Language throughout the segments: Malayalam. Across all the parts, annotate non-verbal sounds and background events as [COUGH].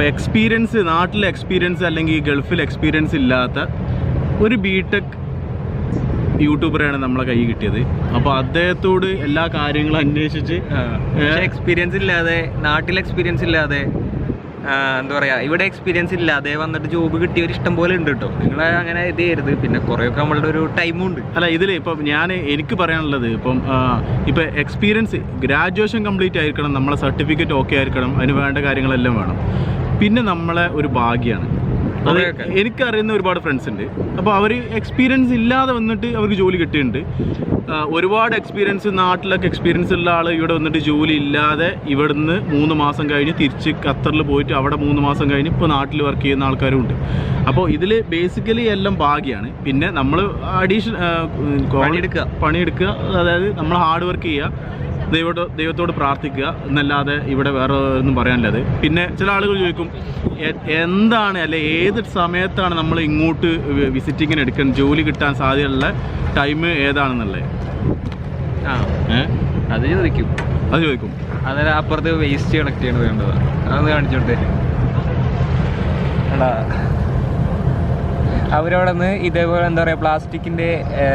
അപ്പോൾ എക്സ്പീരിയൻസ് നാട്ടിലെ എക്സ്പീരിയൻസ് അല്ലെങ്കിൽ ഗൾഫിൽ എക്സ്പീരിയൻസ് ഇല്ലാത്ത ഒരു ബി ടെക് യൂട്യൂബറാണ് നമ്മളെ കൈ കിട്ടിയത്. അപ്പോൾ അദ്ദേഹത്തോട് എല്ലാ കാര്യങ്ങളും അന്വേഷിച്ച് എക്സ്പീരിയൻസ് ഇല്ലാതെ നാട്ടിൽ എക്സ്പീരിയൻസ് ഇല്ലാതെ എന്താ പറയുക ഇവിടെ എക്സ്പീരിയൻസ് ഇല്ലാതെ വന്നിട്ട് ജോബ് കിട്ടിയവർ ഇഷ്ടം പോലെ ഉണ്ട് കേട്ടോ. നിങ്ങൾ അങ്ങനെ ഇത് ചെയ്യരുത്. പിന്നെ കുറേയൊക്കെ നമ്മളുടെ ഒരു ടൈമും ഉണ്ട്. അല്ല ഇതിൽ ഇപ്പം ഞാൻ എനിക്ക് പറയാനുള്ളത് ഇപ്പം ഇപ്പം എക്സ്പീരിയൻസ് ഗ്രാജുവേഷൻ കംപ്ലീറ്റ് ആയിരിക്കണം നമ്മളെ സർട്ടിഫിക്കറ്റ് ഓക്കെ ആയിരിക്കണം അതിന് വേണ്ട കാര്യങ്ങളെല്ലാം വേണം. പിന്നെ നമ്മളെ ഒരു ഭാഗ്യമാണ് അത്. എനിക്കറിയുന്ന ഒരുപാട് ഫ്രണ്ട്സ് ഉണ്ട്. അപ്പോൾ അവർ എക്സ്പീരിയൻസ് ഇല്ലാതെ വന്നിട്ട് അവർക്ക് ജോലി കിട്ടിയിട്ടുണ്ട്. ഒരുപാട് എക്സ്പീരിയൻസ് നാട്ടിലൊക്കെ എക്സ്പീരിയൻസ് ഉള്ള ആൾ ഇവിടെ വന്നിട്ട് ജോലി ഇല്ലാതെ ഇവിടുന്ന് മൂന്ന് മാസം കഴിഞ്ഞ് തിരിച്ച് ഖത്തറിൽ പോയിട്ട് അവിടെ മൂന്ന് മാസം കഴിഞ്ഞ് ഇപ്പോൾ നാട്ടിൽ വർക്ക് ചെയ്യുന്ന ആൾക്കാരും ഉണ്ട്. അപ്പോൾ ഇതിൽ ബേസിക്കലി എല്ലാം ഭാഗ്യമാണ് പിന്നെ നമ്മൾ അഡീഷണൽ പണിയെടുക്കുക. പണിയെടുക്കുക. അതായത് നമ്മൾ ഹാർഡ് വർക്ക് ചെയ്യുക. ദൈവത്തോട് ദൈവത്തോട് പ്രാർത്ഥിക്കുക എന്നല്ലാതെ ഇവിടെ വേറെ ഒന്നും പറയാനില്ലത് പിന്നെ ചില ആളുകൾ ചോദിക്കും എന്താണ് അല്ലെ ഏത് സമയത്താണ് നമ്മൾ ഇങ്ങോട്ട് വിസിറ്റിങ്ങിന് എടുക്കാൻ ജോലി കിട്ടാൻ സാധ്യതയുള്ള ടൈം ഏതാണെന്നുള്ളത്? ആ. അത് ചോദിക്കും. അത് ചോദിക്കും. അന്നേരം അപ്പുറത്ത് വേസ്റ്റ് കളക്ട് ചെയ്യണത് വേണ്ടതാണ് അതൊന്ന് കാണിച്ചോട്ടെ അവരവിടെ നിന്ന് ഇതേപോലെ എന്താ പറയുക പ്ലാസ്റ്റിക്കിന്റെ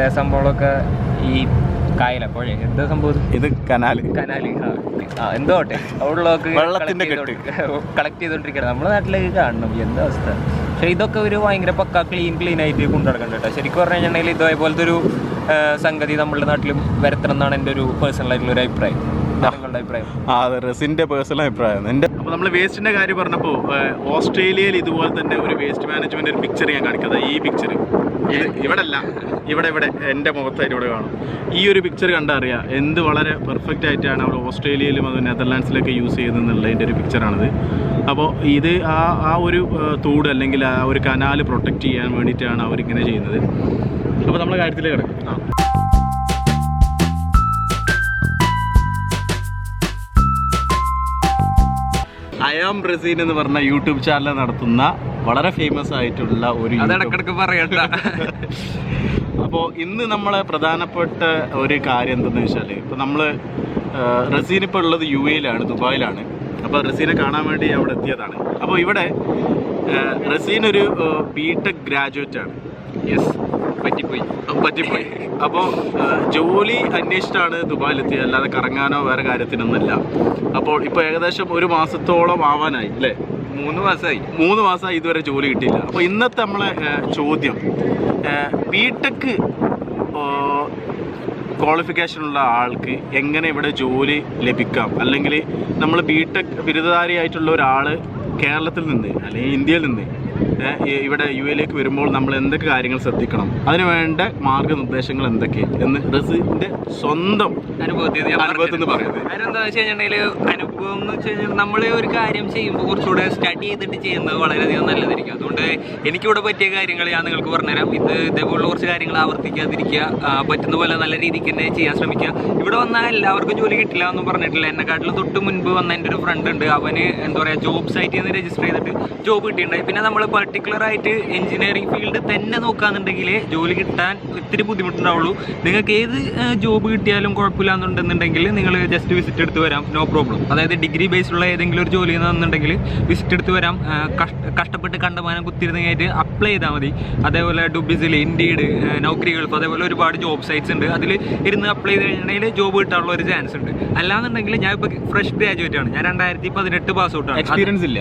സംഭവങ്ങളൊക്കെ ഈ കായല പുഴ എന്താ സംഭവം? ഇത് കനാല്. കനാല് ആ, എന്തോ ആട്ടെ അവിടെയുള്ളതൊക്കെ വെള്ളത്തിന്റെ കളക്ട് [LAUGHS] ചെയ്തോണ്ടിരിക്കണം നമ്മുടെ നാട്ടിലേക്ക് കാണണം. എന്താ അവസ്ഥ? പക്ഷെ ഇതൊക്കെ ഒരു ഭയങ്കര പക്ക ക്ലീൻ ക്ലീൻ ആയിട്ട് കൊണ്ടു നടക്കണ്ട കേട്ടോ ശരിക്കും പറഞ്ഞു കഴിഞ്ഞാൽ ഇതേപോലത്തെ ഒരു സംഗതി നമ്മുടെ നാട്ടിലും വരത്തണം എന്നാണ് എന്റെ ഒരു പേഴ്സണൽ ആയിട്ടുള്ള ഒരു അഭിപ്രായം. എന്താ അഭിപ്രായം? ആ അതെ റസിന്റെ പേഴ്സണൽ അഭിപ്രായം. എന്റെ അപ്പോൾ നമ്മൾ വേസ്റ്റിന്റെ കാര്യം പറഞ്ഞപ്പോൾ ഓസ്ട്രേലിയയിൽ ഇതുപോലെ തന്നെ ഒരു വേസ്റ്റ് മാനേജ്മെന്റ് ഒരു പിക്ചർ ഞാൻ കാണിക്കുന്നത് ഈ പിക്ചർ ഇത് ഇവിടെ അല്ല ഇവിടെ ഇവിടെ എന്റെ മുഖത്തായിട്ട് ഇവിടെ കാണും. ഈ ഒരു പിക്ചർ കണ്ടറിയാം. എന്ത് വളരെ പെർഫെക്റ്റ് ആയിട്ടാണ് അവർ ഓസ്ട്രേലിയയിലും അത് നെതർലാൻഡ്സിലൊക്കെ യൂസ് ചെയ്യുന്നതെന്നുള്ളതിന്റെ ഒരു പിക്ചറാണിത് അപ്പോൾ ഇത് ആ ആ ഒരു തൂട് തോട് അല്ലെങ്കിൽ ആ ഒരു കനാൽ പ്രൊട്ടക്റ്റ് ചെയ്യാൻ വേണ്ടിയിട്ടാണ് അവരിങ്ങനെ ചെയ്യുന്നത്. അപ്പോൾ നമ്മുടെ കാര്യത്തിലേക്ക് കിടക്കും. അയാം റസീൻ എന്ന് പറഞ്ഞ യൂട്യൂബ് ചാനൽ നടത്തുന്ന വളരെ ഫേമസ് ആയിട്ടുള്ള ഒരു ഇടക്കിടക്ക് പറയണ്ട. [LAUGHS] അപ്പോൾ ഇന്ന് നമ്മളെ പ്രധാനപ്പെട്ട ഒരു കാര്യം എന്തെന്ന് വെച്ചാൽ ഇപ്പോൾ നമ്മൾ റസീൻ ഇപ്പോൾ ഉള്ളത് യു എയിലാണ് ദുബായിലാണ്. അപ്പോൾ റസീനെ കാണാൻ വേണ്ടി അവിടെ എത്തിയതാണ്. അപ്പോൾ ഇവിടെ റസീൻ ഒരു ബി ടെക് ഗ്രാജുവേറ്റ് ആണ്. യെസ് പറ്റിപ്പോയി. പറ്റിപ്പോയി. അപ്പോൾ ജോലി അന്വേഷിച്ചിട്ടാണ് ദുബായിലെത്തിയത്. അല്ലാതെ കറങ്ങാനോ വേറെ കാര്യത്തിനൊന്നുമില്ല. അപ്പോൾ ഇപ്പോൾ ഏകദേശം ഒരു മാസത്തോളം ആവാനായി അല്ലേ? മൂന്ന് മാസമായി മൂന്ന് മാസമായി ഇതുവരെ ജോലി കിട്ടിയില്ല. അപ്പോൾ ഇന്നത്തെ നമ്മളെ ചോദ്യം ബിടെക് ക്വാളിഫിക്കേഷനുള്ള ആൾക്ക് എങ്ങനെ ഇവിടെ ജോലി ലഭിക്കാം? അല്ലെങ്കിൽ നമ്മൾ ബി ടെക് ബിരുദധാരിയായിട്ടുള്ള ഒരാൾ കേരളത്തിൽ നിന്ന് അല്ലെങ്കിൽ ഇന്ത്യയിൽ നിന്ന് ഇവിടെ യു എയിലേക്ക് വരുമ്പോൾ നമ്മൾ എന്തൊക്കെ കാര്യങ്ങൾ ശ്രദ്ധിക്കണം? അതിന് വേണ്ട മാർഗനിർദ്ദേശങ്ങൾ എന്തൊക്കെ? എന്ന് റസിന്റെ സ്വന്തം അനുഭവത്തിൽ അനുഭവത്തിൽ നിന്ന് പറഞ്ഞുതരാം. പറയുന്നത്. കാരണം വെച്ച് കഴിഞ്ഞിട്ടുണ്ടെങ്കിൽ അനുഭവം എന്ന് വെച്ച് കഴിഞ്ഞാൽ നമ്മൾ ഒരു കാര്യം ചെയ്യുമ്പോൾ കുറച്ചുകൂടെ സ്റ്റഡി ചെയ്തിട്ട് ചെയ്യുന്നത് വളരെയധികം നല്ലതായിരിക്കും. അതുകൊണ്ട് എനിക്കിവിടെ പറ്റിയ കാര്യങ്ങൾ ഞാൻ നിങ്ങൾക്ക് പറഞ്ഞുതരാം. ഇത് ഇതേപോലുള്ള കുറച്ച് കാര്യങ്ങൾ ആവർത്തിക്കാതിരിക്കുക പറ്റുന്ന പോലെ നല്ല രീതിക്ക് തന്നെ ചെയ്യാൻ ശ്രമിക്കുക. ഇവിടെ വന്നാൽ എല്ലാവർക്കും ജോലി കിട്ടില്ല എന്നും പറഞ്ഞിട്ടില്ല. എന്നെക്കാട്ടിലും തൊട്ട് മുൻപ് വന്ന എന്റെ ഒരു ഫ്രണ്ട് ഉണ്ട്. അവന് എന്താ പറയുക ജോബ് സൈറ്റിൽ നിന്ന് രജിസ്റ്റർ ചെയ്തിട്ട് ജോബ് കിട്ടിയിട്ടുണ്ടായി പിന്നെ നമ്മൾ പർട്ടിക്കുലർ ആയിട്ട് എഞ്ചിനീയറിംഗ് ഫീൽഡ് തന്നെ നോക്കാന്നുണ്ടെങ്കിൽ ജോലി കിട്ടാൻ ഒത്തിരി ബുദ്ധിമുട്ടുണ്ടാവുള്ളൂ. നിങ്ങൾക്ക് ഏത് ജോബ് കിട്ടിയാലും കുഴപ്പമില്ല എന്നുണ്ടെന്നുണ്ടെങ്കിൽ നിങ്ങൾ ജസ്റ്റ് വിസിറ്റ് എടുത്ത് വരാം. നോ പ്രോബ്ലം അതായത് ഡിഗ്രി ബേസിലുള്ള ഏതെങ്കിലും ഒരു ജോലി എന്നുണ്ടെങ്കിൽ വിസിറ്റ് എടുത്ത് വരാം. കഷ്ടപ്പെട്ട് കണ്ടമാനം കുത്തിരുന്നതായിട്ട് അപ്ലൈ ചെയ്താൽ മതി. അതേപോലെ ഡുബിസിൽ ഇൻഡീഡ് നൗക്കരി ഗൾഫ് അതേപോലെ ഒരുപാട് ജോബ് സൈറ്റ്സ് ഉണ്ട്. അതിൽ ഇരുന്ന് അപ്ലൈ ചെയ്ത് കഴിഞ്ഞിട്ടുണ്ടെങ്കിൽ ജോബ് കിട്ടാനുള്ള ഒരു ചാൻസ് ഉണ്ട്. അല്ലാന്നുണ്ടെങ്കിൽ ഞാൻ ഇപ്പോൾ ഫ്രഷ് ഗ്രാജുവേറ്റ് ആണ്. ഞാൻ രണ്ടായിരത്തി പതിനെട്ട് പാസ് ഔട്ട് ആണ് എക്സ്പീരിയൻസ് ഇല്ല.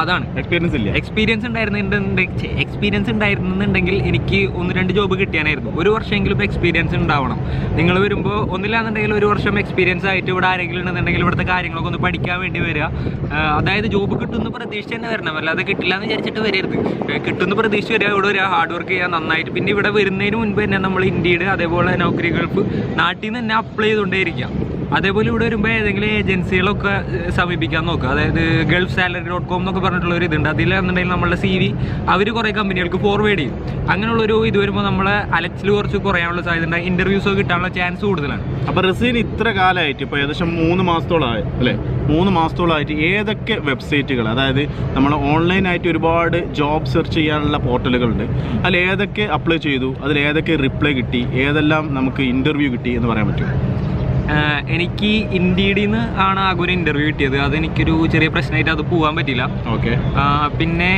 അതാണ്. എക്സ്പീരിയൻസ് ഇല്ല? എക്സ്പീരിയൻസ് ഉണ്ടായിരുന്നുണ്ടെങ്കിൽ എക്സ്പീരിയൻസ് ഉണ്ടായിരുന്നുണ്ടെങ്കിൽ എനിക്ക് ഒന്ന് രണ്ട് ജോബ് കിട്ടിയാനായിരുന്നു. ഒരു വർഷമെങ്കിലും എക്സ്പീരിയൻസ് ഉണ്ടാവണം. നിങ്ങൾ വരുമ്പോൾ ഒന്നില്ലാന്നുണ്ടെങ്കിൽ ഒരു വർഷം എക്സ്പീരിയൻസ് ആയിട്ട് ഇവിടെ ആരെങ്കിലും ഉണ്ടെന്നുണ്ടെങ്കിൽ ഇവിടുത്തെ കാര്യങ്ങളൊക്കെ ഒന്ന് പഠിക്കാൻ വേണ്ടി വരിക. അതായത് ജോബ് കിട്ടുമെന്ന് പ്രതീക്ഷിച്ച് തന്നെ വരണം. അല്ലാതെ കിട്ടില്ല എന്ന് വിചാരിച്ചിട്ട് വരരുത്. കിട്ടുമെന്ന് പ്രതീക്ഷിച്ച് വരിക ഇവിടെ വരിക ഹാർഡ് വർക്ക് ചെയ്യാൻ നന്നായിട്ട്. പിന്നെ ഇവിടെ വരുന്നതിന് മുൻപ് തന്നെ നമ്മൾ ഇന്ത്യയുടെ അതേപോലെ നൗക്കരി ഗൾഫ് നാട്ടിൽ നിന്ന് തന്നെ അപ്ലൈ ചെയ്തുകൊണ്ടേയിരിക്കുക. അതേപോലെ ഇവിടെ വരുമ്പോൾ ഏതെങ്കിലും ഏജൻസികളൊക്കെ സമീപിക്കാൻ നോക്കുക അതായത് ഗൾഫ് സാലറി ഡോട്ട് കോം എന്നൊക്കെ പറഞ്ഞിട്ടുള്ള ഒരു ഇതുണ്ട്. അതിലെന്നുണ്ടെങ്കിൽ നമ്മളുടെ സി വി അവർ കുറേ കമ്പനികൾക്ക് ഫോർവേഡ് ചെയ്യും. അങ്ങനെയുള്ളൊരു ഇത് വരുമ്പോൾ നമ്മളെ അലച്ചിൽ കുറച്ച് കുറയാനുള്ള സാധ്യത ഉണ്ട്. ഒക്കെ കിട്ടാനുള്ള ചാൻസ് കൂടുതലാണ്. അപ്പൊ റസീൻ ഇത്ര കാലമായിട്ട് ഇപ്പൊ ഏകദേശം മൂന്ന് മാസത്തോളമായി അല്ലേ? മൂന്ന് മാസത്തോളമായിട്ട് ഏതൊക്കെ വെബ്സൈറ്റുകൾ അതായത് നമ്മൾ ഓൺലൈനായിട്ട് ഒരുപാട് ജോബ് സെർച്ച് ചെയ്യാനുള്ള പോർട്ടലുകളുണ്ട്. അതിൽ ഏതൊക്കെ അപ്ലൈ ചെയ്തു അതിൽ ഏതൊക്കെ റിപ്ലൈ കിട്ടി ഏതെല്ലാം നമുക്ക് ഇന്റർവ്യൂ കിട്ടി എന്ന് പറയാൻ പറ്റും എനിക്ക് ഇന്ത്യയിൽ നിന്ന് ആണ് ആഗോര ഇന്റർവ്യൂ കിട്ടിയത്. അത് അതെനിക്കൊരു ചെറിയ പ്രശ്നമായിട്ട് അത് പോകാൻ പറ്റില്ല ഓക്കെ പിന്നെ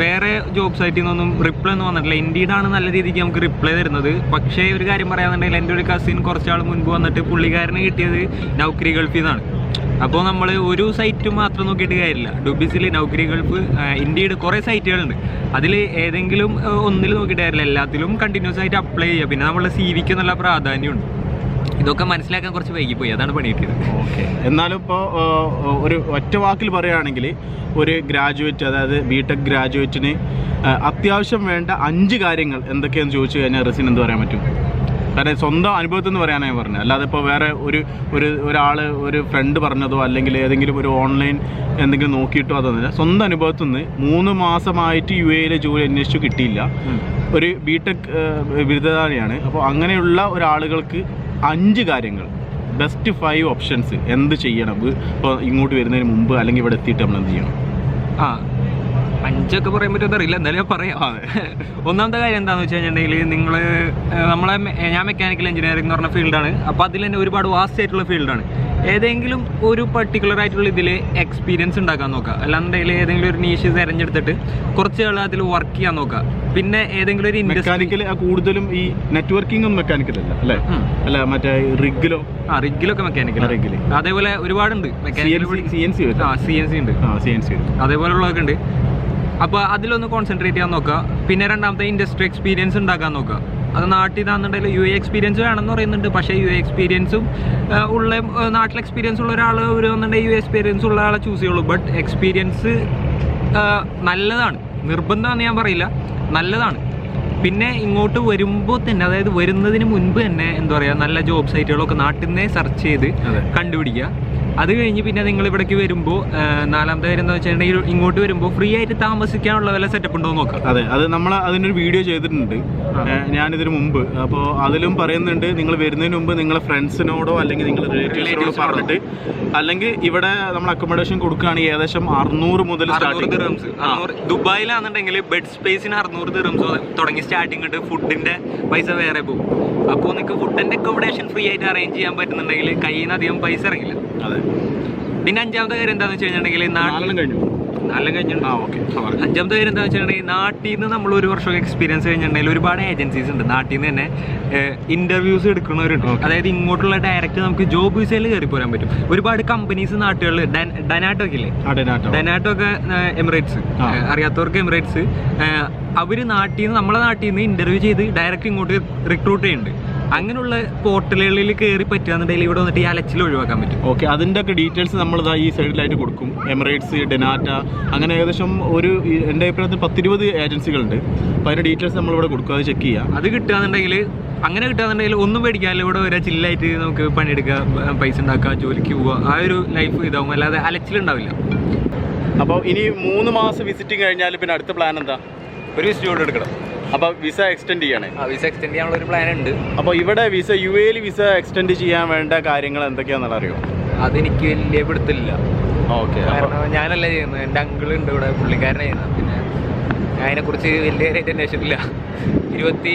വേറെ ജോബ് സൈറ്റിൽ നിന്നൊന്നും റിപ്ലൈ ഒന്നും വന്നിട്ടില്ല. ഇന്ത്യയിലാണ് നല്ല രീതിക്ക് നമുക്ക് റിപ്ലൈ തരുന്നത്. പക്ഷേ ഒരു കാര്യം പറയാന്നുണ്ടെങ്കിൽ എന്റെ ഒരു കസിൻ കുറച്ചാൾ മുൻപ് വന്നിട്ട് പുള്ളിക്കാരന് കിട്ടിയത് നൗക്കരി ഗൾഫിൽ നിന്നാണ്. അപ്പോൾ നമ്മൾ ഒരു സൈറ്റ് മാത്രം നോക്കിയിട്ട് കാര്യമില്ല. ഡുബിസിൽ നൗക്കരി ഗൾഫ് ഇന്ത്യയുടെ കുറേ സൈറ്റുകളുണ്ട് അതിൽ ഏതെങ്കിലും ഒന്നിൽ നോക്കിയിട്ട് കാര്യമില്ല. എല്ലാത്തിലും കണ്ടിന്യൂസ് ആയിട്ട് അപ്ലൈ ചെയ്യുക. പിന്നെ നമ്മളെ സി വിക്ക് നല്ല പ്രാധാന്യമുണ്ട്. ഇതൊക്കെ മനസ്സിലാക്കാൻ കുറച്ച് വൈകിപ്പോയി. അതാണ് പണി കിട്ടിയത് ഓക്കെ. എന്നാലും ഇപ്പോൾ ഒരു ഒറ്റ വാക്കിൽ പറയുകയാണെങ്കിൽ ഒരു ഗ്രാജുവേറ്റ് അതായത് ബി ടെക് ഗ്രാജുവേറ്റിന് അത്യാവശ്യം വേണ്ട അഞ്ച് കാര്യങ്ങൾ എന്തൊക്കെയാണെന്ന് ചോദിച്ചു കഴിഞ്ഞാൽ റസിൻ എന്ത് പറയാൻ പറ്റും? കാരണം സ്വന്തം അനുഭവത്തിൽ നിന്ന് പറയാനാണ് ഞാൻ പറഞ്ഞത്. അല്ലാതെ ഇപ്പോൾ വേറെ ഒരു ഒരു ഒരാൾ ഒരു ഫ്രണ്ട് പറഞ്ഞതോ അല്ലെങ്കിൽ ഏതെങ്കിലും ഒരു ഓൺലൈൻ എന്തെങ്കിലും നോക്കിയിട്ടോ അതൊന്നുമില്ല. സ്വന്തം അനുഭവത്തിൽ നിന്ന് മൂന്ന് മാസമായിട്ട് യു എയിലെ ജോലി അന്വേഷിച്ചു കിട്ടിയില്ല. ഒരു ബി ടെക് ബിരുദധാരിയാണ്. അപ്പോൾ അങ്ങനെയുള്ള ഒരാളുകൾക്ക് അഞ്ച് കാര്യങ്ങൾ. ബെസ്റ്റ് ഫൈവ് ഓപ്ഷൻസ് എന്ത് ചെയ്യണം? ഇപ്പോൾ ഇങ്ങോട്ട് വരുന്നതിന് മുമ്പ് അല്ലെങ്കിൽ ഇവിടെ എത്തിയിട്ട് നമ്മൾ എന്ത് ചെയ്യണം? ആ അഞ്ചൊക്കെ പറയാൻ പറ്റുമെന്ന് അറിയില്ല. എന്തായാലും ഞാൻ പറയാം. ഒന്നാമത്തെ കാര്യം എന്താണെന്ന് വെച്ച് കഴിഞ്ഞിട്ടുണ്ടെങ്കിൽ നിങ്ങൾ നമ്മളെ ഞാൻ മെക്കാനിക്കൽ എഞ്ചിനീയറിംഗ് എന്ന് പറഞ്ഞ ഫീൽഡാണ് അപ്പോൾ അതിൽ തന്നെ ഒരുപാട് വാസ്റ്റ് ആയിട്ടുള്ള ഫീൽഡാണ് ഏതെങ്കിലും ഒരു പർട്ടിക്കുലർ ആയിട്ടുള്ള ഇതിൽ എക്സ്പീരിയൻസ് ഉണ്ടാക്കാൻ നോക്കുക അല്ലാന്നുണ്ടെങ്കിൽ ഏതെങ്കിലും ഒരു നീഷ് തിരഞ്ഞെടുത്തിട്ട് കുറച്ച് ആൾ അതിൽ വർക്ക് ചെയ്യാൻ നോക്കുക പിന്നെ ഏതെങ്കിലും ഒരു മെക്കാനിക്കൽ കൂടുതലും ഈ നെറ്റ്വർക്കിംഗ് ഒന്നും മെക്കാനിക്കൽ അല്ല അല്ലേ? അല്ല മറ്റേ റിഗിലോ ആ റിഗിലൊക്കെ മെക്കാനിക്കൽ റിഗിൽ അതേപോലെ ഒരുപാടുണ്ട്. മെക്കാനിക്കൽ സി എൻ സി ആ സി എൻ സി ഉണ്ട്. അതേപോലുള്ളതൊക്കെ ഉണ്ട്. അപ്പോൾ അതിലൊന്ന് കോൺസെൻട്രേറ്റ് ചെയ്യാൻ നോക്കുക പിന്നെ രണ്ടാമത്തെ ഇൻഡസ്ട്രി എക്സ്പീരിയൻസ് ഉണ്ടാക്കാൻ നോക്കുക അത് നാട്ടിൽ നിന്നുണ്ടെങ്കിൽ യു എ എക്സ്പീരിയൻസ് വേണമെന്ന് പറയുന്നുണ്ട്. പക്ഷേ യു എ എക്സ്പീരിയൻസും ഉള്ള നാട്ടിൽ എക്സ്പീരിയൻസ് ഉള്ള ഒരാൾ വരുന്നുണ്ടെങ്കിൽ യു എ എക്സ്പീരിയൻസ് ഉള്ള ആളെ ചൂസ് ചെയ്യുള്ളൂ. ബട്ട് എക്സ്പീരിയൻസ് നല്ലതാണ്. നിർബന്ധമാണെന്ന് ഞാൻ പറയില്ല. നല്ലതാണ്. പിന്നെ ഇങ്ങോട്ട് വരുമ്പോൾ തന്നെ അതായത് വരുന്നതിന് മുൻപ് തന്നെ എന്താ പറയുക നല്ല ജോബ് സൈറ്റുകളൊക്കെ നാട്ടിൽ നിന്നേ സെർച്ച് ചെയ്ത് കണ്ടുപിടിക്കുക. അത് കഴിഞ്ഞ് പിന്നെ നിങ്ങൾ ഇവിടേക്ക് വരുമ്പോൾ നാലാമത്തെ കാര്യം എന്താ വെച്ചിട്ടുണ്ടെങ്കിൽ ഇങ്ങോട്ട് വരുമ്പോൾ ഫ്രീ ആയിട്ട് താമസിക്കാനുള്ള വല്ല സെറ്റപ്പ് ഉണ്ടോ എന്ന് നോക്കാം. അതെ അത് നമ്മൾ അതിനൊരു വീഡിയോ ചെയ്തിട്ടുണ്ട്. ഞാൻ ഞാനിതിന് മുമ്പ്. അപ്പോൾ അതിലും പറയുന്നുണ്ട് നിങ്ങൾ വരുന്നതിന് മുമ്പ് നിങ്ങളെ ഫ്രണ്ട്സിനോടോ അല്ലെങ്കിൽ നിങ്ങൾ റിലേറ്റീവ്സിനോടോ പറഞ്ഞിട്ട് അല്ലെങ്കിൽ ഇവിടെ നമ്മൾ അക്കോമഡേഷൻ കൊടുക്കുകയാണെങ്കിൽ ഏകദേശം അറുന്നൂറ് മുതൽ ദിറംസ് ദുബായിലാണെന്നുണ്ടെങ്കിൽ ബെഡ് സ്പേസിന് അറുന്നൂറ് ദിറംസ് തുടങ്ങി സ്റ്റാർട്ടിങ് ഉണ്ട് ഫുഡിന്റെ പൈസ വേറെ പോകും. അപ്പോൾ നിങ്ങൾക്ക് ഫുഡിന്റെ അക്കോമഡേഷൻ ഫ്രീ ആയിട്ട് അറേഞ്ച് ചെയ്യാൻ പറ്റുന്നുണ്ടെങ്കിൽ കയ്യിൽ നിന്ന് അധികം പൈസ ഇറങ്ങില്ല. അതെ. പിന്നെ അഞ്ചാമത്തെ കാര്യം എന്താണെന്ന് വെച്ച് കഴിഞ്ഞിട്ടുണ്ടെങ്കിൽ നാലെണ്ണം കഴിഞ്ഞു. നല്ല കഴിഞ്ഞിട്ടുണ്ട്. ആ ഓക്കെ. അഞ്ചാമത്തെ കാര്യം എന്താ വെച്ചിട്ടുണ്ടെങ്കിൽ നാട്ടിൽ നിന്ന് നമ്മൾ ഒരു വർഷം എക്സ്പീരിയൻസ് കഴിഞ്ഞിട്ടുണ്ടെങ്കിൽ ഒരുപാട് ഏജൻസീസ് ഉണ്ട്. നാട്ടിൽ നിന്ന് തന്നെ ഇന്റർവ്യൂസ് എടുക്കുന്നവരുണ്ട്. അതായത് ഇങ്ങോട്ടുള്ള ഡയറക്റ്റ് നമുക്ക് ജോബ് വിസയിൽ കയറി പോരാൻ പറ്റും. ഒരുപാട് കമ്പനീസ് നാട്ടുകളിൽ ഡനാട്ടോ ഒക്കെ ഇല്ലേ ഡനാട്ടോ ഒക്കെ എമിറേറ്റ്സ്. അറിയാത്തവർക്ക് എമിറേറ്റ്സ്. അവർ നാട്ടിൽ നിന്ന് നമ്മളെ നാട്ടിൽ നിന്ന് ഇന്റർവ്യൂ ചെയ്ത് ഡയറക്റ്റ് ഇങ്ങോട്ട് റിക്രൂട്ട് ചെയ്യുന്നുണ്ട്. അങ്ങനെയുള്ള പോർട്ടലുകളിൽ കയറി പറ്റുകയെന്നുണ്ടെങ്കിൽ ഇവിടെ വന്നിട്ട് ഈ അലച്ചിൽ ഒഴിവാക്കാൻ പറ്റും. ഓക്കെ അതിന്റെ ഒക്കെ ഡീറ്റെയിൽസ് നമ്മൾ ഈ സൈഡിലായിട്ട് കൊടുക്കും. എമിറേറ്റ്സ് ഡെനാറ്റ അങ്ങനെ ഏകദേശം ഒരു എന്റെ അഭിപ്രായത്തിൽ പത്തിരുപത് ഏജൻസികളുണ്ട് അപ്പോൾ അതിന്റെ ഡീറ്റെയിൽസ് നമ്മളിവിടെ കൊടുക്കുക അത് ചെക്ക് ചെയ്യാം. അത് കിട്ടുകയാണെന്നുണ്ടെങ്കിൽ അങ്ങനെ കിട്ടുകയാണെന്നുണ്ടെങ്കിൽ ഒന്നും പേടിക്കാല്ല ഇവിടെ വരെ ചില്ലായിട്ട് നമുക്ക് പണിയെടുക്കുക പൈസ ഉണ്ടാക്കുക ജോലിക്ക് പോവുക ആ ഒരു ലൈഫ് ഇതാവും. അല്ലാതെ അലച്ചിലുണ്ടാവില്ല അപ്പോൾ ഇനി മൂന്ന് മാസം വിസിറ്റിംഗ് കഴിഞ്ഞാൽ പിന്നെ അടുത്ത പ്ലാൻ എന്താ? ഒരു വിസിറ്റ് എടുക്കണം. അപ്പോൾ വിസ എക്സ്റ്റെൻഡ് ചെയ്യണേ? ആ വിസ എക്സ്റ്റെൻഡ് ചെയ്യാനുള്ള ഒരു പ്ലാൻ ഉണ്ട്. അപ്പോൾ ഇവിടെ വിസ യു എയിൽ വിസ എക്സ്റ്റെൻഡ് ചെയ്യാൻ വേണ്ട കാര്യങ്ങൾ എന്തൊക്കെയാണെന്നുള്ള അറിയോ? അതെനിക്ക് വലിയ പിടുത്തില്ല ഓക്കെ കാരണം ഞാനല്ല ചെയ്യുന്നത്. എന്റെ അങ്കിൾ ഉണ്ട് ഇവിടെ പുള്ളിക്കാരനെ ചെയ്യുന്നത്. പിന്നെ ഞാൻ അതിനെക്കുറിച്ച് വലിയ കാര്യമായിട്ട് അന്വേഷിച്ചിട്ടില്ല. ഇരുപത്തി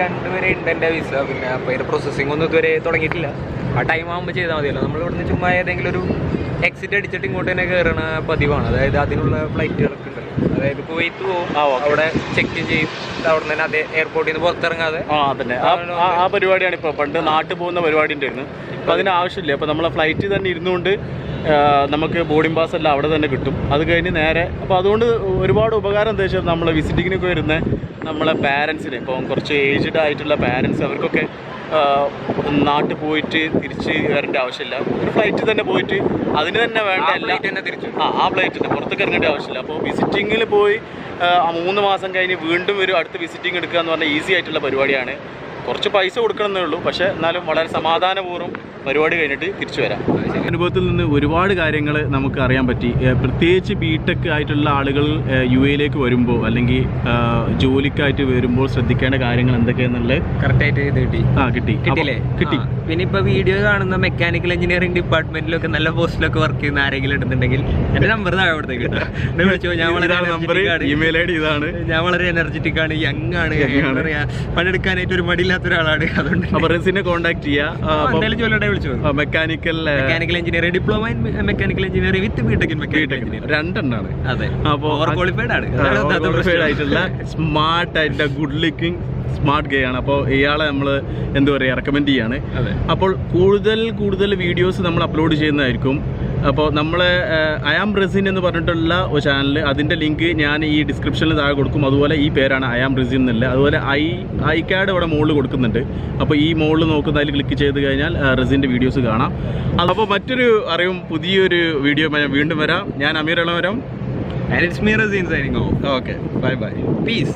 രണ്ട് വരെ ഉണ്ട് എന്റെ വിസ പിന്നെ അപ്പോൾ അതിന്റെ പ്രോസസ്സിംഗ് ഒന്നും ഇതുവരെ തുടങ്ങിയിട്ടില്ല. ആ ടൈം ആകുമ്പോൾ ചെയ്താൽ മതിയല്ലോ. നമ്മൾ ഇവിടുന്ന് ചുമ്മാ ഏതെങ്കിലും ഒരു എക്സിറ്റ് അടിച്ചിട്ട് ഇങ്ങോട്ട് തന്നെ കയറണ പതിവാണ്. അതായത് അതിനുള്ള ഉണ്ടല്ലോ അതായത് കുവൈത്ത് പോകും ആ, അവിടെ ചെക്ക് ചെയ്യും. അവിടെ നിന്ന് അതേ എയർപോർട്ടിൽ നിന്ന് പുറത്തിറങ്ങാതെ. ആ ആ പരിപാടിയാണ് ഇപ്പോൾ പണ്ട് നാട്ടിൽ പോകുന്ന പരിപാടി ഉണ്ടായിരുന്നു. അപ്പോൾ അതിന് ആവശ്യമില്ല. അപ്പോൾ നമ്മളെ ഫ്ലൈറ്റിൽ തന്നെ ഇരുന്നുകൊണ്ട് നമുക്ക് ബോർഡിംഗ് പാസ് എല്ലാം അവിടെ തന്നെ കിട്ടും. അത് കഴിഞ്ഞ് നേരെ അപ്പോൾ അതുകൊണ്ട് ഒരുപാട് ഉപകാരം എന്താ വെച്ചാൽ നമ്മളെ വിസിറ്റിങ്ങിനൊക്കെ വരുന്ന നമ്മളെ പാരൻസിന് ഇപ്പം കുറച്ച് ഏജ്ഡ് ആയിട്ടുള്ള പാരൻസ് അവർക്കൊക്കെ നാട്ടിൽ പോയിട്ട് തിരിച്ച് വരേണ്ട ആവശ്യമില്ല. ഒരു ഫ്ലൈറ്റിൽ തന്നെ പോയിട്ട് അതിന് തന്നെ വേണ്ട എല്ലാ തിരിച്ചു ആ ആ തന്നെ പുറത്തേക്ക് ഇറങ്ങേണ്ട ആവശ്യമില്ല. അപ്പോൾ വിസിറ്റിങ്ങിൽ പോയി മൂന്ന് മാസം കഴിഞ്ഞ് വീണ്ടും ഒരു അടുത്ത വിസിറ്റിംഗ് എടുക്കുക എന്ന് പറഞ്ഞാൽ ഈസി ആയിട്ടുള്ള പരിപാടിയാണ്. കുറച്ച് പൈസ കൊടുക്കണമെന്നേ ഉള്ളൂ. പക്ഷേ എന്നാലും വളരെ സമാധാനപൂർവം പരിപാടി കഴിഞ്ഞിട്ട് തിരിച്ചു വരാം. അനുഭവത്തിൽ നിന്ന് ഒരുപാട് കാര്യങ്ങൾ നമുക്ക് അറിയാൻ പറ്റി. പ്രത്യേകിച്ച് ബി ടെക് ആയിട്ടുള്ള ആളുകൾ യു എയിലേക്ക് വരുമ്പോൾ അല്ലെങ്കിൽ ജോലിക്കായിട്ട് വരുമ്പോൾ ശ്രദ്ധിക്കേണ്ട കാര്യങ്ങൾ എന്തൊക്കെയാണെന്നുള്ളത് കറക്റ്റായിട്ട് ഇത് കിട്ടി. ആ കിട്ടി. കിട്ടിയില്ലേ? കിട്ടി. പിന്നെ ഇപ്പൊ വീഡിയോ കാണുന്ന മെക്കാനിക്കൽ എഞ്ചിനീയറിംഗ് ഡിപ്പാർട്ട്മെന്റിലൊക്കെ നല്ല പോസ്റ്റിലൊക്കെ വർക്ക് ചെയ്യുന്ന ആരെങ്കിലും ഉണ്ടെന്നുണ്ടെങ്കിൽ എന്റെ നമ്പർ താഴെ കൊടുത്തേക്ക് വിളിച്ചോ? ഞാൻ വളരെ ഇമെയിൽ ഐ ഡി ഇതാണ്. ഞാൻ വളരെ എനർജറ്റിക് ആണ്. യങ് ആണ്. പണിയെടുക്കാനായിട്ട് ഒരു മടിയില്ലാത്ത ഒരാളാണ്. അതുകൊണ്ട് കോൺടാക്ട് അപ്പം എന്തായാലും ജോലിയുടെ വിളിച്ചു mechanical mechanical engineering diploma in mechanical engineering with BTech in mechanical engineering രണ്ടെണ്ണാണ്. അതെ. അപ്പോ ഓവർ ക്വാളിഫൈഡ് ആണ്. ഒന്നാമത്തെ ആയിട്ടുള്ള സ്മാർട്ട് ആയിട്ടുള്ള ഗുഡ് ലുക്കിംഗ് സ്മാർട്ട് ഗേ ആണ്. അപ്പോൾ ഇയാളെ നമ്മൾ എന്താ പറയുക റെക്കമെൻഡ് ചെയ്യാണ്. അപ്പോൾ കൂടുതൽ കൂടുതൽ വീഡിയോസ് നമ്മൾ അപ്ലോഡ് ചെയ്യുന്നതായിരിക്കും. അപ്പോൾ നമ്മൾ ആം റെസിൻ എന്ന് പറഞ്ഞിട്ടുള്ള ഒരു ചാനൽ അതിന്റെ ലിങ്ക് ഞാൻ ഈ ഡിസ്ക്രിപ്ഷനിൽ താഴെ കൊടുക്കും. അതുപോലെ ഈ പേരാണ് അയാം റെസിൻ എന്നല്ല. അതുപോലെ ഐ ഐ കാർഡ് ഇവിടെ മുകളിൽ കൊടുക്കുന്നുണ്ട്. അപ്പോൾ ഈ മുകളിൽ നോക്കുന്ന അതിൽ ക്ലിക്ക് ചെയ്ത് കഴിഞ്ഞാൽ റെസിന്റെ വീഡിയോസ് കാണാം. അപ്പോൾ മറ്റൊരു അറിവും പുതിയൊരു വീഡിയോ ഞാൻ വീണ്ടും വരാം. ഞാൻ Ameer ഇളവരം signing. Okay bye bye Peace.